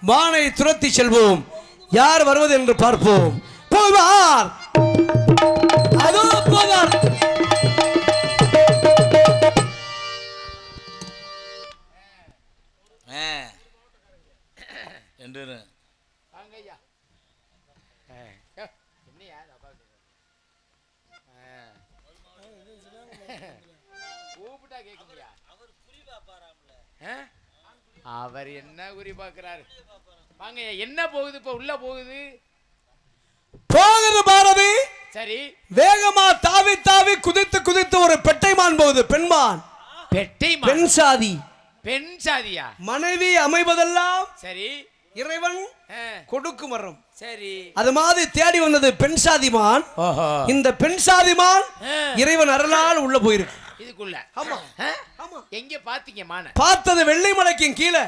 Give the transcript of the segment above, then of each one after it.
வானை துரத்தி செல்வோம். யார் வருவது என்று பார்ப்போம். போவார் அவர் என்ன குறி பார்க்கறாரு? வாங்க என்ன போகுது இப்ப? உள்ள போகுது. போகிறது பாரதி. சரி. வேகமா தாவி தாவி குதித்து குதித்து ஒரு பெட்டைமான் போகுது பெண்மான். பெட்டை பெண் சாதி. பெண் சாதியா? மனைவி அமைவதெல்லாம் சரி. இறைவன் கொடுக்கும் வரம். சரி. அது மாதிரி தேடி வந்தது பெண் சாதிமான். இந்த பெண் சாதிமான். இறைவன் அருளால் உள்ள போயிருக்கு. இதுக்குள்ள. ஆமா. ஆ? ஆமா. எங்க பாத்தீங்க மான? பார்த்தது வெள்ளை மலைக்கும் கீழே.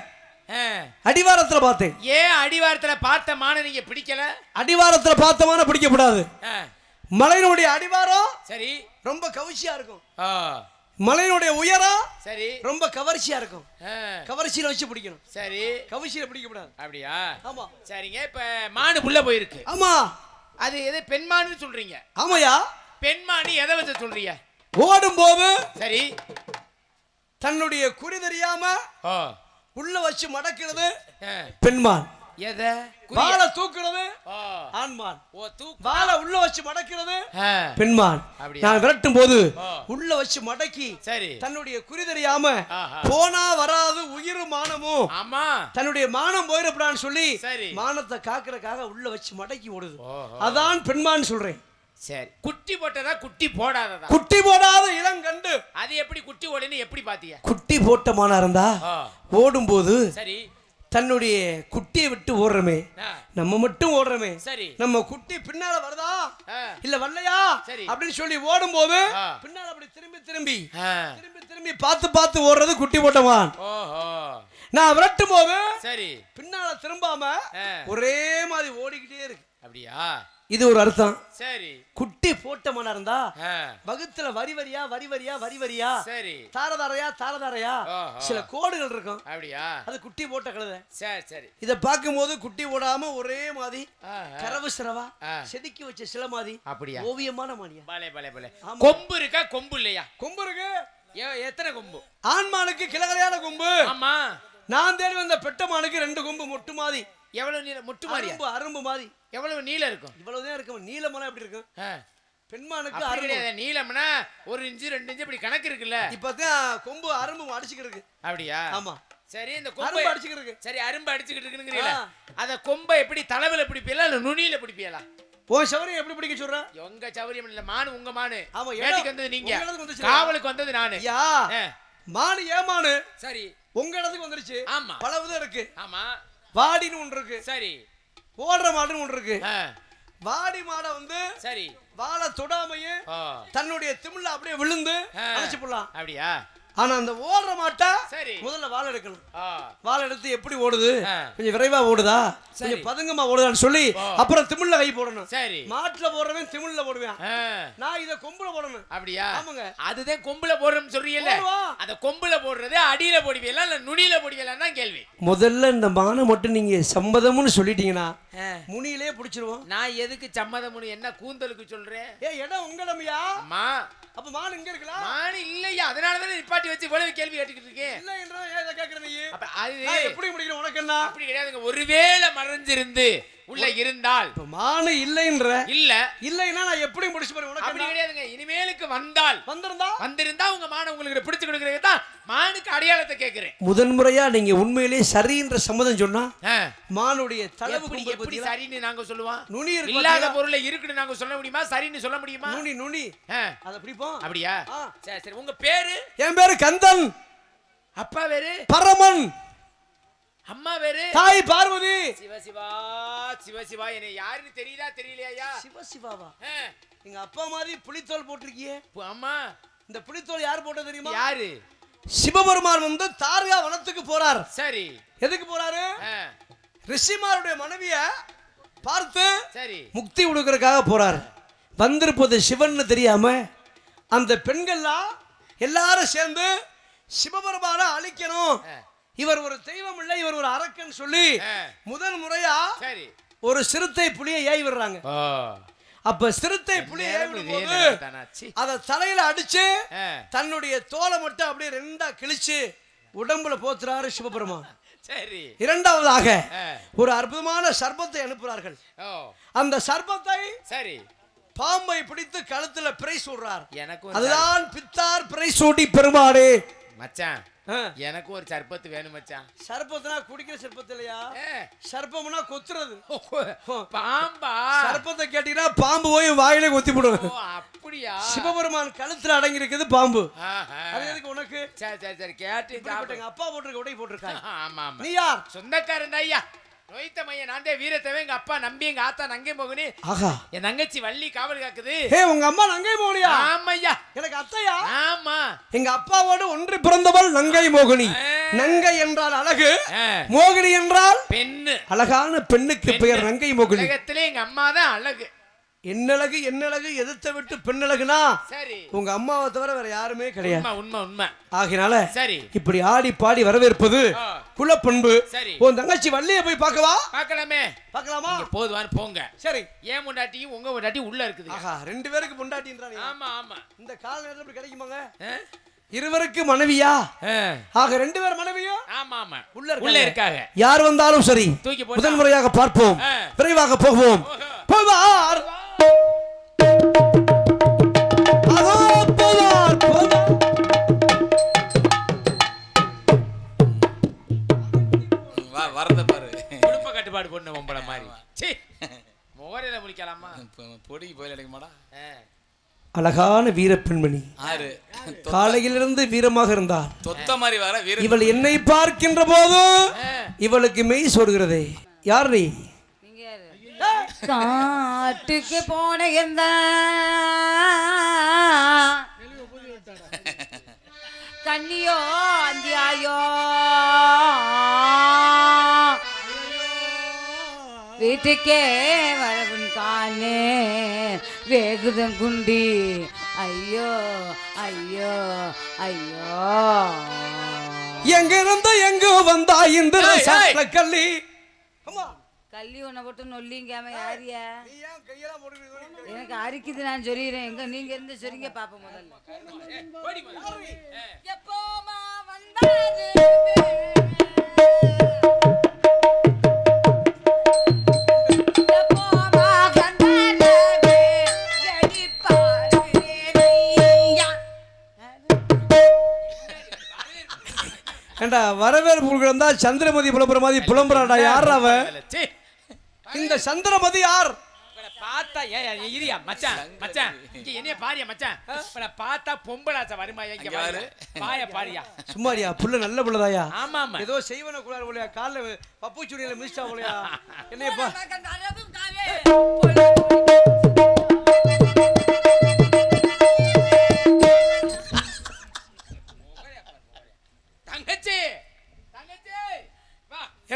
ஆ. அடிவாரத்துல பார்த்தேன். ஏன் அடிவாரத்துல பார்த்த மான நீங்க பிடிக்கல? அடிவாரத்துல பார்த்தமான பிடிக்கப்படாது. ஆ, மலையினுடைய அடிவாரம் சரி. ரொம்ப கவர்ச்சியா இருக்கும். ஆ, மலையினுடைய உயரம் சரி. ரொம்ப கவர்ச்சியா இருக்கும். ஆ, கவர்ச்சியில வச்சு பிடிக்கணும். சரி. கவர்ச்சியில பிடிக்கப்படாது. அப்படியா? ஆமா. சரிங்க இப்ப மானு புள்ள போயிருக்கு. ஆமா. அது எது பெண்மானு சொல்றீங்க? ஆமாயா? பெண்மானு எதை வச்சு சொல்றீங்க? ஓடும் போது சரி. தன்னுடைய குறி தெரியாம உள்ள வச்சு மடக்கிறது பெண்மான். எதை? வாழை தூக்குறது ஆண்மான். வாழை உள்ள வச்சு மடக்கிறது பெண்மான்? நான் விரட்டும் போது. உள்ள வச்சு மடக்கி சரி. தன்னுடைய குறி தெரியாம. போனா வராது உயிர் மானமும். ஆமா. தன்னுடைய மானம் போயிடப்படான்னு சொல்லி. மானத்தை காக்கிறதுக்காக உள்ள வச்சு மடக்கி ஓடுது. அதான் பெண்மான் சொல்றேன். சரி. குட்டி போட்டதா குட்டி போடாததா? குட்டி போடாத இளங்கண்டு அது எப்படி குட்டி ஓடுன்னு எப்படி பாத்தீங்க குட்டி போட்ட மானா இருந்தா ஓடும்போது சரி. தன்னுடைய குட்டியை விட்டு ஓடுறமே. நம்ம மட்டும் ஓடுறமே. சரி. நம்ம குட்டி பின்னால வருதா? இல்ல வரலையா? சரி. அப்படின்னு சொல்லி ஓடும்போது ஆ. பின்னால அப்படி திரும்பி திரும்பி. திரும்பி திரும்பி பார்த்து பார்த்து ஓடுறது குட்டி போட்டமான் ஓஹோ. நான் விரட்டும் போது சரி. பின்னால திரும்பாம. ஒரே மாதிரி ஓடிக்கிட்டே இருக்கு. அப்படியா? இது ஒரு அர்த்தம். சரி. குட்டி போட்டமானா இருந்தா ஆ, வகுத்துல வரி வரியா வரி வரியா வரி வரியா? சரி. தாரதாரையா தாரதாரையா. சில கோடுகள் இருக்கும். அப்படியா? அது குட்டி போட்ட கழுதை. சரி சரி. இத பார்க்கும்போது குட்டி போடாம ஒரே மாதிரி. கரவு சிரவா. செதுக்கி வச்ச சில மாதிரி அப்படியா? ஓவியமான மானியா பலே பலே பலே. கொம்பு இருக்கா? கொம்பு இல்லையா? கொம்பு இருக்கு. ஏ- எத்தனை கொம்பு? ஆண்மானுக்கு கிளகலையான கொம்பு. ஆமா. நான் தேடி வந்த பெட்டமானுக்கு ரெண்டு கொம்பு மொட்டு மாதிரி. எவ்வளவு நீளம் முட்டு மாதிரியா? அரும்பு அரும்பு மாதிரி. எவ்வளவு நீளம் இருக்கும்? இவ்வளவுதான் இருக்கும். நீளமான எப்படி இருக்கும்? பெண்மானுக்கு அரும்பு. நீளம்னா ஒரு இன்ச்சு ரெண்டு இன்ச்சு இப்படி கணக்கு இருக்குல்ல? இப்பதான் கொம்பு அரும்பு அடிச்சுக்கிட்டு இருக்கு. அப்படியா? ஆமா. சரி இந்த கொம்பை அடிச்சுக்கிட்டு சரி அரும்பு அடிச்சுக்கிட்டு இருக்குங்கிறீங்களா. அத கொம்பை எப்படி தலைவில பிடிப்பீங்களா இல்ல நுனியில பிடிப்பீங்களா உன் சவரியம் எப்படி பிடிக்க சொல்ற? உங்க சௌரியம் இல்ல மானு உங்க மானு. ஆமா, வேட்டைக்கு வந்தது நீங்க. காவலுக்கு வந்தது நானு. ஆ, மானு ஏமானு சரி. உங்க இடத்துக்கு வந்துருச்சு. ஆமா. பல விதம் இருக்கு. ஆமா. வாடின்னு ஒன்று இருக்கு. சரி. ஓடுற மாடுன்னு ஒன்று இருக்கு. வாடி மாடை வந்து சரி. வாழை தொடாமையே தன்னுடைய திமிழ்ல அப்படியே விழுந்து. அழைச்சு போடலாம். அப்படியா? ஆனா அந்த ஓடுற மாட்டை சரி. முதல்ல வாழை எடுக்கணும். வாழை எடுத்து எப்படி ஓடுது. கொஞ்சம் விரைவா ஓடுதா. கொஞ்சம் பதுங்கமா ஓடுதான்னு சொல்லி. அப்புறம் திமிழ்ல கை போடணும். சரி. மாட்டுல போடுறவன் திமிழ்ல போடுவேன். நான் இத கொம்புல போடணும். அப்படியா? ஆமாங்க. அதுதான் கொம்புல போடுறோம்னு சொல்றீங்கல்ல. அத கொம்புல போடுறது அடியில போடுவீங்களா இல்ல நுனியில போடுவீங்களான்னு கேள்வி. முதல்ல இந்த மானை மட்டும் நீங்க சம்மதம்னு சொல்லிட்டீங்கன்னா முனியிலே பிடிச்சிருவோம். நான் எதுக்கு சம்மதம்னு என்ன கூந்தலுக்கு சொல்றேன் ஏ இடம் உங்களமையா அம்மா. அப்ப மான் இங்க இருக்கலாம் மானு இல்லையா? அதனால தானே நிப்பாட்டி வச்சு இவ்வளவு கேள்வி கேட்டுக்கிட்டு இருக்கேன். இல்ல என்றா ஏன் இதை கேக்குற நீ? அப்ப அது எப்படி முடிக்கிறேன்? உனக்கு என்ன? அப்படி கிடையாதுங்க. ஒருவேளை மறைஞ்சிருந்து உள்ள இருந்தால். மானு இல்லைன்ற இல்ல. இல்லைன்னா நான் எப்படி முடிச்சு பாரு உனக்கு அப்படி? கிடையாதுங்க. இனிமேலுக்கு வந்தால். வந்திருந்தா? வந்திருந்தா உங்க மான உங்களுக்கு பிடிச்சு கொடுக்கறது தான் மானுக்கு அடையாளத்தை கேக்குறேன். முதன்முறையா நீங்க உண்மையிலேயே சரின்ற சம்மதம் சொன்னா மானுடைய தளவு எப்படி? சரின்னு நாங்க சொல்லுவோம்? நுனி இருக்கு இல்லாத? பொருளை இருக்குன்னு நாங்க சொல்ல முடியுமா? சரின்னு சொல்ல முடியுமா? நுனி நுனி. அத பிடிப்போம். அப்படியா. சரி சரி. உங்க பேரு? என் பேரு கந்தன். அப்பா பேரு? பரமன். அம்மா பேரு? தாய் பார்வதி. சிவசிவா சிவசிவா என்ன யாருன்னு தெரியலா தெரியலையா சிவ சிவாவா? ஆ, எங்க அப்பா மாதிரி புலித்தோல் போட்டிருக்கியே. அம்மா. இந்த புலித்தோல் யார் போட்டது தெரியுமா? யாரு? சிவபெருமான் வந்து தார்கா வனத்துக்கு போறார். சரி. எதுக்கு போறாரு? ரிஷிமாருடைய மனைவிய பார்த்து சரி. முக்தி கொடுக்கறதுக்காக போறார். வந்திருப்பது சிவன்னு தெரியாம அந்த பெண்கள்லாம் எல்லாரும் சேர்ந்து சிவபெருமான அழிக்கணும். இவர் ஒரு தெய்வம் இல்லை இவர் ஒரு அரக்கன் சொல்லி. முதல் முறையா ஒரு சிறுத்தை புலியை ஏய் விடுறாங்க. அப்ப சிறுத்தை தானாச்சு. அத தலையில அடிச்சு. தன்னுடைய தோலை மட்டும் அப்படியே ரெண்டா கிழிச்சு உடம்புல போத்துறாரு சிவபெருமான் சரி இரண்டாவதாக. ஒரு அற்புதமான சர்பத்தை அனுப்புறார்கள் ஓ அந்த சர்பத்தை சரி பாம்பை பிடித்து கழுத்துல பிறை சூடுறார் எனக்கு அதுதான் பித்தார் பிறை சூடி பெருமாடு மச்சான். எனக்கு ஒரு சர்பத்து வேணும் மச்சான். சர்பத்துனா குடிக்கிற சர்பத்து இல்லையா? ஏ, சர்ப்பம்னா கொத்துறது. பாம்பா. சர்ப்பத்தை கேட்டீங்கன்னா பாம்பு போய் வாயிலே கொத்தி போடும் ஓ அப்படியா? சிவபெருமான் கழுத்துல அடங்கி இருக்குது பாம்பு. அது எதுக்கு உனக்கு? சரி சரி சரி கேட்டு அப்பா போட்டிருக்க உடை போட்டிருக்காங்க. ஆமா ஆமா. நீ யார்? சொந்தக்காரன் ஐயா. நோய்த்த மையன் நான் தான் எங்க அப்பா நம்பி எங்க ஆத்தா நங்கை மோகனி. ஆகா. என் தங்கச்சி வள்ளி காவல் காக்குது. ஹே உங்க அம்மா நங்கை மோகனியா? ஆமையா. எனக்கு அத்தையா? ஆமா. எங்க அப்பாவோடு ஒன்று பிறந்தவள் நங்கை மோகினி. நங்கை என்றால் அழகு மோகினி என்றால் பெண்ணு. அழகான பெண்ணுக்கு பெயர் நங்கை மோகினி. உலகத்திலே எங்க அம்மா தான் அழகு. என்னழகு என்னழகு எதிர்த்த விட்டு பெண்ணழகுனா சரி. உங்க அம்மாவை தவிர வேற யாருமே கிடையாது. உண்மை உண்மை ஆகினால சரி. இப்படி ஆடி பாடி வரவேற்பது ஆ. குலப்பண்பு. சரி. உன் தங்கச்சி வள்ளிய போய் பார்க்கவா? பார்க்கலாமே. பார்க்கலாமா? நீங்க போதுவான்னு போங்க. சரி. ஏன் முண்டாட்டியும் உங்க முண்டாட்டி உள்ள இருக்குது? ஆஹா ரெண்டு பேருக்கு பொண்டாட்டின்றாங்க ஆமா ஆமா. இந்த கால நேரத்துல இப்படி கிடைக்குமாங்க? இருவருக்கு மனைவியா. ஆக ரெண்டு பேர் மனைவியும் ஆமா ஆமா. உள்ள. உள்ள இருக்காங்க. யார் வந்தாலும் சரி. தூக்கி போட்டா. முதல் முறையாக பார்ப்போம். விரைவாக போவோம் போவார். வரத பாரு. குடும்ப கட்டுப்பாடு பொண்ணு உம்பள மாதிரி. சீ. முகரையில முடிக்கலாமா பொடிக்கு போயில அடிக்க மாடா ஆ. அழகான வீர பெண்மணி. ஆறு. காலையிலிருந்து வீரமாக இருந்தார். தொத்த மாதிரி வர வீர இவள் என்னை பார்க்கின்ற போது. இவளுக்கு மெய் சொல்கிறதே யார் நீ? காட்டுக்கு போன எந்த கண்ணியோ அந்தியாயோ? வீட்டுக்கே வரவன் காணே வேகுதம் குண்டி ஐயோ ஐயோ ஐயோ எங்க இருந்த எங்க வந்தா இந்த. கள்ளி அம்மா கள்ளி உன்னை போட்டு நொல்லிங்காம யாரியா எனக்கு அரிக்குது நான் சொல்லிடுறேன் எங்க நீங்க இருந்து சொல்லிங்க பாப்போம் முதல்ல. எப்போமா வந்தாரு ஏண்டா வரவேற்பு இருந்தா சந்திரமதி புலம்புற மாதிரி புலம்புறாடா யார் அவ சீ. இந்த சந்திரமதி யார்? பார்த்தா ஏன் இரியா மச்சான் மச்சான். இங்க என்னைய பாரியா மச்சான். பார்த்தா பொம்பளாச்ச வருமா இங்க பாரு. பாய பாரியா. சும்மாரியா புள்ள நல்ல புள்ளதாயா? ஆமா ஆமா. ஏதோ செய்வன குளார் போலையா கால்ல பப்பு சுடியில மிதிச்சா போலையா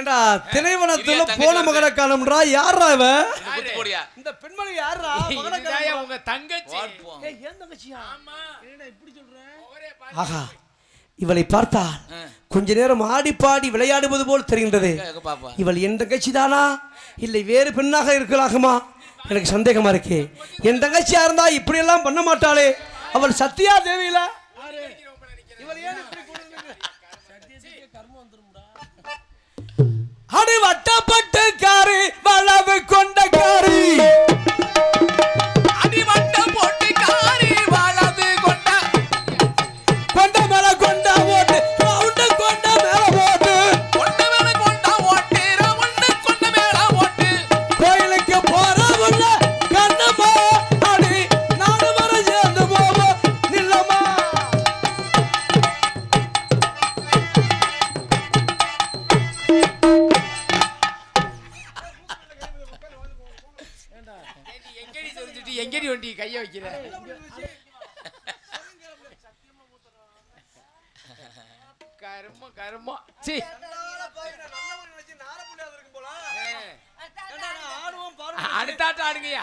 ஏண்டா தங்கச்சி போன. மகனை காணும்ன்றா? யாரா? போடியா? இந்த பெண்மணி யாரா? உங்க தங்கச்சி? வார்ப்போம் ஏய், ஏன் தங்கச்சியா? ஆமா. இப்படி சொல்றேன். ஆஹா இவளை பார்த்தால் கொஞ்ச நேரம் ஆடி பாடி விளையாடுவது போல் தெரிகின்றது. இவள் என் தங்கச்சி தானா இல்லை வேறு பெண்ணாக இருக்கலாகுமா? எனக்கு சந்தேகமா இருக்கு. என் தங்கச்சியா இருந்தா இப்படி எல்லாம் பண்ண மாட்டாளே. அவள் சத்யா தேவியில கருமம் கருமம். சீ. அடுத்தாட்டம் ஆடுங்கய்யா.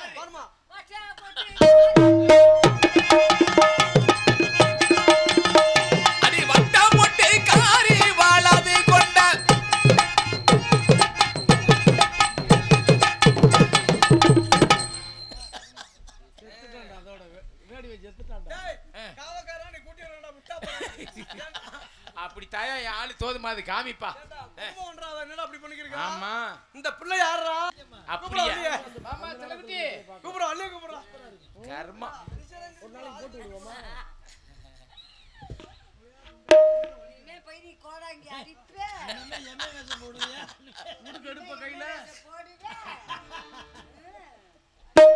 தோதுமா அது காமிப்பா. என்னடா அப்படி பண்ணிக்கிட்டு ஆமா. இந்த பிள்ளை யாருடா அப்படியா. மாமா தளபதி. கூப்பிடுறா அள்ளே கூப்பிடுறா. கர்மா. இனிமே போய் நீ கோடாங்கி அடிப்ப. போடுவே.